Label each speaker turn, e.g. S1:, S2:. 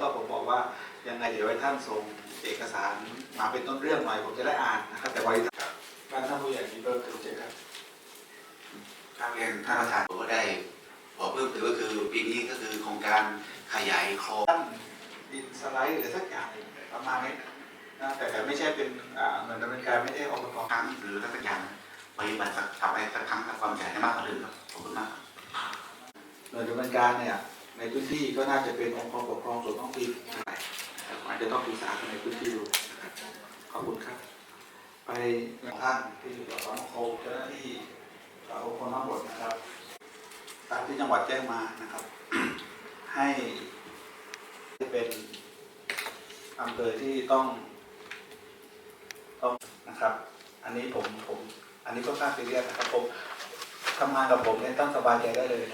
S1: ก็ผมบอกว่ายังไงเดี๋ยวให้ท่านส่งเอกสารมาเป็นต้นเรื่องหน่อยผมจะได้อ่านนะครับแต่วันนี้การท่านผู้ใหญ่มีเพิ่มเติมเจครับ
S2: ครับเรียนท่านประธานผมก็ได้ขอเพิ่มเติมก็คือปีนี้ก็คือโครงการขยายคลอง
S1: ตั้งดินสไลด์หรือสักอย่างหนึ่งประมาณนี้นะแต่แต่ไม่ใช่เป็นอ่าเหมือนดำเนินการไม่ได้อบต
S2: ครั้งหรืออะไรสักอย่างปฏิบัติสักทำไปสักครั้งทำความใจให้มากกว่าเดิมครับขอบคุณมากครับ
S1: หน่วยดำเนินการเนี่ย ในพื้นที่ก็น่าจะเป็นองค์กรปกครองส่วนท้องถิ่นอาจจะต้องปรึกษากันในพื้นที่ดูนะครับขอบคุณครับ ไปท่านที่อยู่กับสมคเจ้าหน้าที่สาวคนทั้งหมดนะครับตามที่จังหวัดแจ้งมานะครับ ให้เป็นอำเภอที่ต้องต้องนะครับ อันนี้ผมผม อันนี้ก็ค่างซีเรียสนะครับผมทำงานกับผมเนี่ยต้องสบายใจได้เลยนะ